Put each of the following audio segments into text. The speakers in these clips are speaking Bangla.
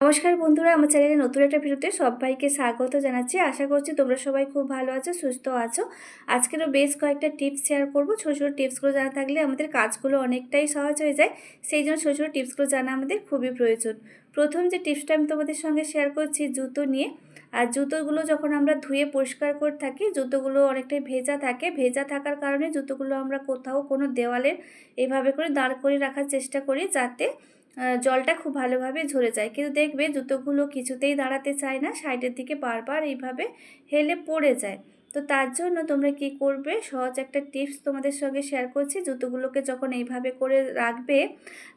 নমস্কার বন্ধুরা, আমার চ্যানেলে নতুন একটা ভিডিওতে সবাইকে স্বাগত জানাচ্ছি। আশা করছি তোমরা সবাই খুব ভালো আছো, সুস্থ আছো। আজকেরও বেশ কয়েকটা টিপস শেয়ার করব। ছোটো ছোটো টিপসগুলো জানা থাকলে আমাদের কাজগুলো অনেকটাই সহজ হয়ে যায়। সেই জন্য ছোটো ছোটো টিপসগুলো জানা আমাদের খুবই প্রয়োজন। প্রথম যে টিপসটা আমি তোমাদের সঙ্গে শেয়ার করছি, জুতো নিয়ে। আর জুতোগুলো যখন আমরা ধুয়ে পরিষ্কার করে থাকি, জুতোগুলো অনেকটাই ভেজা থাকে। ভেজা থাকার কারণে জুতোগুলো আমরা কোথাও কোনো দেওয়ালের এভাবে করে দাঁড় করে রাখার চেষ্টা করি যাতে জলটা খুব ভালোভাবে ঝরে যায়। কিন্তু দেখবে জুতোগুলো কিছুতেই দাঁড়াতে চায় না, সাইডের দিকে বারবার এইভাবে হেলে পড়ে যায়। তো তার জন্য তোমরা কি করবে? সহজ একটা টিপস তোমাদের সঙ্গে শেয়ার করছি। জুতোগুলোকে যখন এইভাবে করে রাখবে,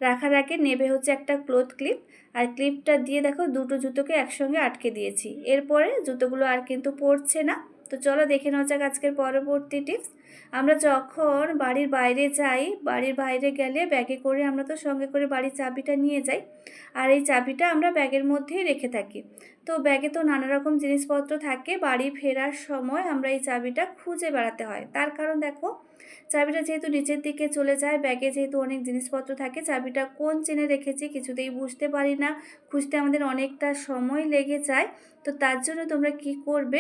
রাখার আগে নেবে হচ্ছে একটা ক্লোথ ক্লিপ। আর ক্লিপটা দিয়ে দেখো দুটো জুতোকে একসঙ্গে আটকে দিয়েছি। এরপরে জুতোগুলো আর কিন্তু পড়ছে না। তো চলো দেখে নেওয়া যাক আজকের পরবর্তী টিপস। আমরা যখন বাড়ির বাইরে যাই, বাড়ির বাইরে গেলে ব্যাগে করে আমরা তো সঙ্গে করে বাড়ির চাবিটা নিয়ে যাই। আর এই চাবিটা আমরা ব্যাগের মধ্যেই রেখে থাকি। তো ব্যাগে তো নানা রকম জিনিসপত্র থাকে, বাড়ি ফেরার সময় আমরা এই চাবিটা খুঁজে বেড়াতে হয়। তার কারণ দেখো, চাবিটা যেহেতু নিচের দিকে চলে যায়, ব্যাগে যেহেতু অনেক জিনিসপত্র থাকে, চাবিটা কোন চেনে রেখেছি কিছুতেই বুঝতে পারি না, খুঁজতে আমাদের অনেকটা সময় লেগে যায়। তো তার জন্য তোমরা কি করবে,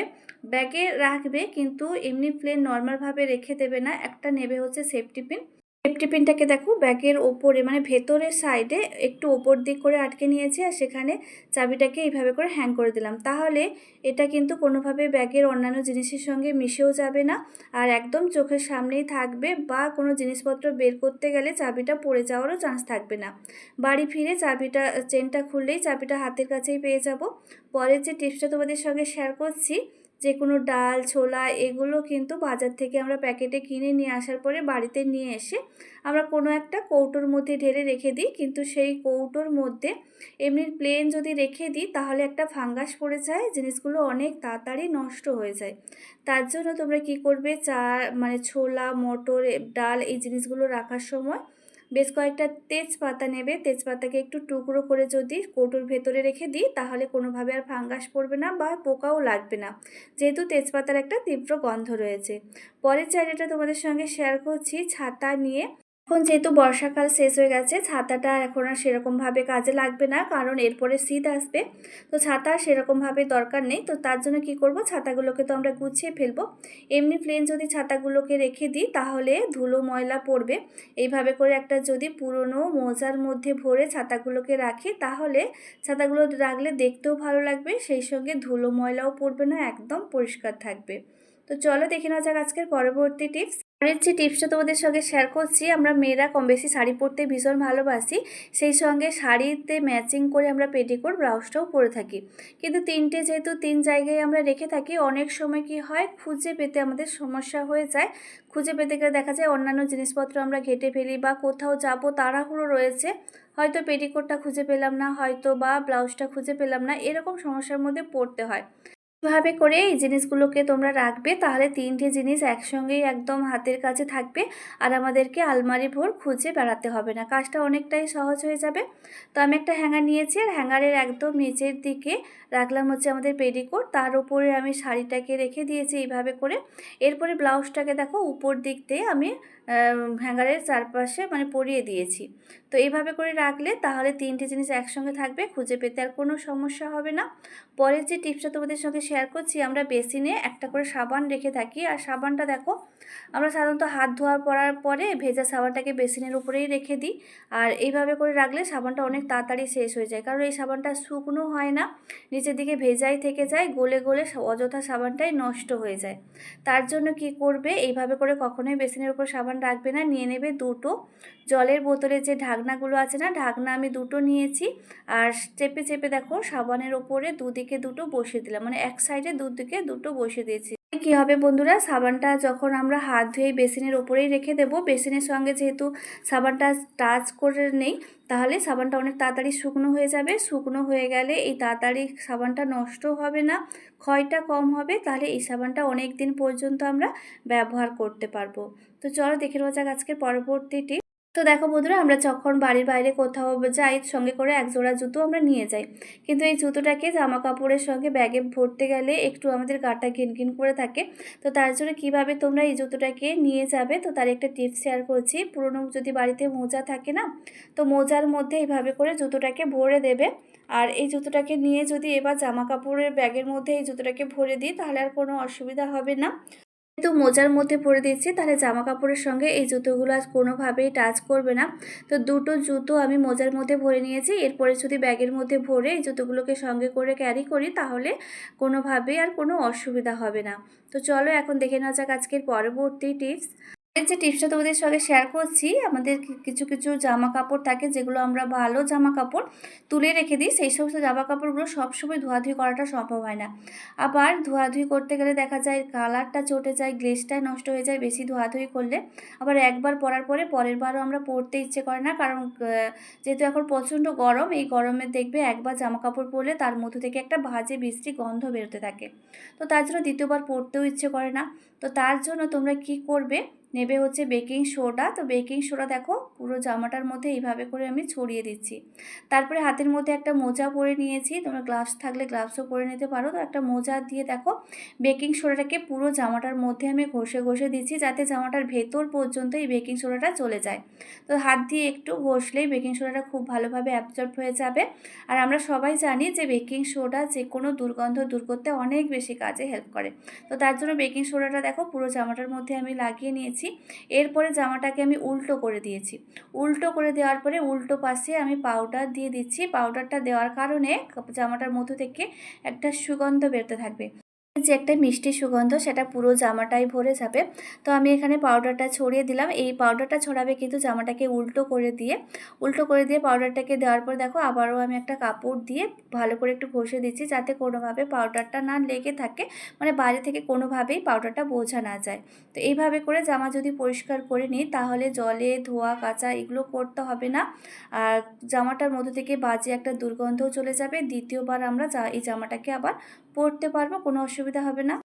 ব্যাগে রাখবে, কিন্তু এমনি প্লেন নর্মালভাবে রেখে দেবে না, একটা নেবে হচ্ছে সেফটি পিন সেফটি পিনটাকে দেখো ব্যাগের ওপরে মানে ভেতরের সাইডে একটু ওপর দিক করে আটকে নিয়েছি আর সেখানে চাবিটাকে এইভাবে করে হ্যাং করে দিলাম। তাহলে এটা কিন্তু কোনোভাবে ব্যাগের অন্যান্য জিনিসের সঙ্গে মিশেও যাবে না আর একদম চোখের সামনেই থাকবে বা কোনো জিনিসপত্র বের করতে গেলে চাবিটা পড়ে যাওয়ারও চান্স থাকবে না। বাড়ি ফিরে চাবিটা, চেনটা খুললেই চাবিটা হাতের কাছেই পেয়ে যাব। পরের যে টিপসটা তোমাদের সঙ্গে শেয়ার করছি যে কোনো ডাল, ছোলা এগুলো কিন্তু বাজার থেকে আমরা প্যাকেটে কিনে নিয়ে আসার পরে বাড়িতে নিয়ে এসে আমরা কোনো একটা কৌটোর মধ্যে ঢেলে রেখে দিই। কিন্তু সেই কৌটোর মধ্যে এমনি প্লেন যদি রেখে দিই, তাহলে একটা ফাঙ্গাস পড়ে যায়, জিনিসগুলো অনেক তাড়াতাড়ি নষ্ট হয়ে যায়। তার জন্য তোমরা কি করবে? চা মানে ছোলা, মটর, ডাল এই জিনিসগুলো রাখার সময় বেশ কয়েকটা তেজপাতা নেবে। তেজপাতাকে একটু টুকরো করে যদি কৌটোর ভেতরে রেখে দিই, তাহলে কোনোভাবে আর ফাঙ্গাস পড়বে না বা পোকাও লাগবে না। যেহেতু তেজপাতার একটা তীব্র গন্ধ রয়েছে। পরের চাইলেটা তোমাদের সঙ্গে শেয়ার করছি, ছাতা নিয়ে এখন যেহেতু বর্ষাকাল শেষ হয়ে গেছে, ছাতাটা এখন আর সেরকমভাবে কাজে লাগবে না, কারণ এরপরে শীত আসবে। তো ছাতা সেরকমভাবে দরকার নেই। তো তার জন্য কি করব? ছাতাগুলোকে তো আমরা গুছিয়ে ফেলব। এমনি প্লেন যদি ছাতাগুলোকে রেখে দিই, তাহলে ধুলো, ময়লা পড়বে। এইভাবে করে একটা যদি পুরনো মোজার মধ্যে ভরে ছাতাগুলোকে রাখি, তাহলে ছাতাগুলো রাখলে দেখতেও ভালো লাগবে। সেই সঙ্গে ধুলো, ময়লাও পড়বে না, একদম পরিষ্কার থাকবে। তো চলো দেখে নেওয়া যাক আজকের পরবর্তী টিপস যে টিপসটা তোমাদের সঙ্গে শেয়ার করছি। আমরা মেয়েরা কম বেশি শাড়ি পরতে ভীষণ ভালোবাসি। সেই সঙ্গে শাড়িতে ম্যাচিং করে আমরা পেটিকোট ব্লাউজটাও পরে থাকি। কিন্তু তিনটে যেহেতু তিন জায়গায় আমরা রেখে থাকি, অনেক সময় কি হয়, খুঁজে পেতে আমাদের সমস্যা হয়ে যায়। খুঁজে পেতে গেলে দেখা যায় অন্যান্য জিনিসপত্র আমরা ঘেটে ফেলি বা কোথাও যাব, তাড়াহুড়ো রয়েছে। হয়তো পেটিকোটটা খুঁজে পেলাম না, হয়তো বা ব্লাউজটা খুঁজে পেলাম না, এরকম সমস্যার মধ্যে পড়তে হয়। এভাবে করে এই জিনিসগুলোকে তোমরা রাখবে, তাহলে তিনটে জিনিস একসঙ্গেই একদম হাতের কাছে থাকবে আর আমাদেরকে আলমারি ভোর খুঁজে বেড়াতে হবে না। কাজটা অনেকটাই সহজ হয়ে যাবে। তো আমি একটা হ্যাঙ্গার নিয়েছি, আর হ্যাঙ্গারের একদম নিচের দিকে রাখলাম হচ্ছে আমাদের পেডিকোট তার উপরে আমি শাড়িটাকে রেখে দিয়েছি এইভাবে করে। এরপরে ব্লাউজটাকে দেখো উপর দিক দিয়ে আমি হ্যাঙ্গারের চারপাশে মানে পরিয়ে দিয়েছি। তো এইভাবে করে রাখলে তাহলে তিনটে জিনিস একসঙ্গে থাকবে, খুঁজে পেতে আর কোনো সমস্যা হবে না। পরের যে টিপসটা তোমাদের সঙ্গে শেয়ার করছি, আমরা বেসিনে একটা করে সাবান রেখে থাকি। আর সাবানটা দেখো, আমরা সাধারণত হাত ধোয়ার পরার পরে ভেজা সাবানটাকে বেসিনের উপরেই রেখে দিই। আর এইভাবে করে রাখলে সাবানটা অনেক তাড়াতাড়ি শেষ হয়ে যায়। কারণ এই সাবানটা শুকনো হয় না, নিচের দিকে ভেজাই থেকে যায়, গলে গলে অযথা সাবানটাই নষ্ট হয়ে যায়। তার জন্য কি করবে, এইভাবে করে কখনোই বেসিনের উপর সাবান রাখবে না, নিয়ে নেবে দুটো। জলের বোতলের যে ঢাকনাগুলো আছে না, ঢাকনা আমি দুটো নিয়েছি। আর চেপে চেপে দেখো, সাবানের ওপরে দুদিকে দুটো বসিয়ে দিলাম। মানে এক সাইডে দুদিকে দুটো বসিয়ে দিয়েছি। কি হবে বন্ধুরা? সাবানটা যখন আমরা হাত ধুয়ে বেসিনের ওপরেই রেখে দেবো, বেসিনের সঙ্গে যেহেতু সাবানটা টাচ করে নেই, তাহলে সাবানটা অনেক তাড়াতাড়ি শুকনো হয়ে যাবে। শুকনো হয়ে গেলে এই তাড়াতাড়ি সাবানটা নষ্ট হবে না, ক্ষয়টা কম হবে, তাহলে এই সাবানটা অনেক দিন পর্যন্ত আমরা ব্যবহার করতে পারব। তো চলো দেখে নেওয়া যাক আজকের পরবর্তীটি। তো দেখো বন্ধুরা, আমরা যখন বাড়ির বাইরে কোথাও যাই, সঙ্গে করে এক জোড়া জুতো আমরা নিয়ে যাই। কিন্তু এই জুতোটাকে জামা কাপড়ের সঙ্গে ব্যাগে ভরতে গেলে একটু আমাদের গাটা ঘিনঘিন করে থাকে। তো তার জন্য কীভাবে তোমরা এই জুতোটাকে নিয়ে যাবে, তো তার একটা টিপস শেয়ার করছি। পুরনো যদি বাড়িতে মোজা থাকে না, তো মোজার মধ্যে এইভাবে করে জুতোটাকে ভরে দেবে। আর এই জুতোটাকে নিয়ে যদি এবার জামা কাপড়ের ব্যাগের মধ্যে এই জুতোটাকে ভরে দিই, তাহলে আর কোনো অসুবিধা হবে না। যেহেতু মোজার মধ্যে পরে দিচ্ছি, তাহলে জামা কাপড়ের সঙ্গে এই জুতোগুলো আজ কোনোভাবেই টাচ করবে না। তো দুটো জুতো আমি মোজার মধ্যে ভরে নিয়েছি, এরপরে যদি ব্যাগের মধ্যে ভরে এই জুতোগুলোকে সঙ্গে করে ক্যারি করি, তাহলে কোনোভাবেই আর কোনো অসুবিধা হবে না। তো চলো এখন দেখে নেওয়া যাক আজকের পরবর্তী টিপস এর যে টিপসটা তোমাদের সঙ্গে শেয়ার করছি, আমাদের কিছু কিছু জামা কাপড় থাকে যেগুলো আমরা ভালো জামা কাপড় তুলে রেখে দিই, সেই সমস্ত জামা কাপড়গুলো সবসময় ধোয়াধুয়ি করাটা সম্ভব হয় না। আবার ধোয়াধুয়ি করতে গেলে দেখা যায় কালারটা চটে যায় গ্লেসটাই নষ্ট হয়ে যায় বেশি ধোয়াধুয়ি করলে। আবার একবার পরার পরে পরের বারও আমরা পরতে ইচ্ছে করে না, কারণ যেহেতু এখন প্রচণ্ড গরম, এই গরমে দেখবে একবার জামা কাপড় পরলে তার মধ্যে থেকে একটা ভাজে বৃষ্টি গন্ধ বেরোতে থাকে। তো তার জন্য দ্বিতীয়বার পরতেও ইচ্ছে করে না। তো তার জন্য তোমরা কি করবে? নেবে হচ্ছে বেকিং সোডা তো বেকিং সোডা দেখো, পুরো জামাটার মধ্যে এইভাবে করে আমি ছড়িয়ে দিচ্ছি। তারপরে হাতের মধ্যে একটা মোজা পরে নিয়েছি। তোমরা গ্লাভস থাকলে গ্লাভসও পরে নিতে পারো। তো একটা মোজা দিয়ে দেখো বেকিং সোডাটাকে পুরো জামাটার মধ্যে আমি ঘষে ঘষে দিচ্ছি যাতে জামাটার ভেতর পর্যন্ত এই বেকিং সোডাটা চলে যায়। তো হাত দিয়ে একটু ঘষলেই বেকিং সোডাটা খুব ভালোভাবে অ্যাবজর্ব হয়ে যাবে। আর আমরা সবাই জানি যে বেকিং সোডা যে কোনো দুর্গন্ধ দূর করতে অনেক বেশি কাজে হেল্প করে। তো তার জন্য বেকিং সোডাটা দেখো, পুরো জামাটার মধ্যে আমি লাগিয়ে নিয়েছি। এরপরে জামাটাকে আমি উল্টো করে দিয়েছি। উল্টো করে দেওয়ার পরে উল্টো পাশে আমি পাউডার দিয়ে দিচ্ছি। পাউডারটা দেওয়ার কারণে জামাটার মধ্য থেকে একটা সুগন্ধ বেরোতে থাকবে। যে একটা মিষ্টি সুগন্ধ, সেটা পুরো জামাটাই ভরে যাবে। তো আমি এখানে পাউডারটা ছড়িয়ে দিলাম। এই পাউডারটা ছড়াবে কিন্তু জামাটাকে উল্টো করে দিয়ে, উল্টো করে দিয়ে পাউডারটাকে দেওয়ার পর দেখো আবারও আমি একটা কাপড় দিয়ে ভালো করে একটু ঘষে দিচ্ছি যাতে কোনোভাবে পাউডারটা না লেগে থাকে মানে বাইরে থেকে কোনোভাবেই পাউডারটা বোঝা না যায়। তো এইভাবে করে জামা যদি পরিষ্কার করে নিই, তাহলে জলে ধোয়া, কাচা এগুলো করতে হবে না। আর জামাটার মধ্যে থেকে বাজে একটা দুর্গন্ধও চলে যাবে। দ্বিতীয়বার আমরা এই জামাটাকে আবার পরতে পারব কোনো অসুবিধা হবে না।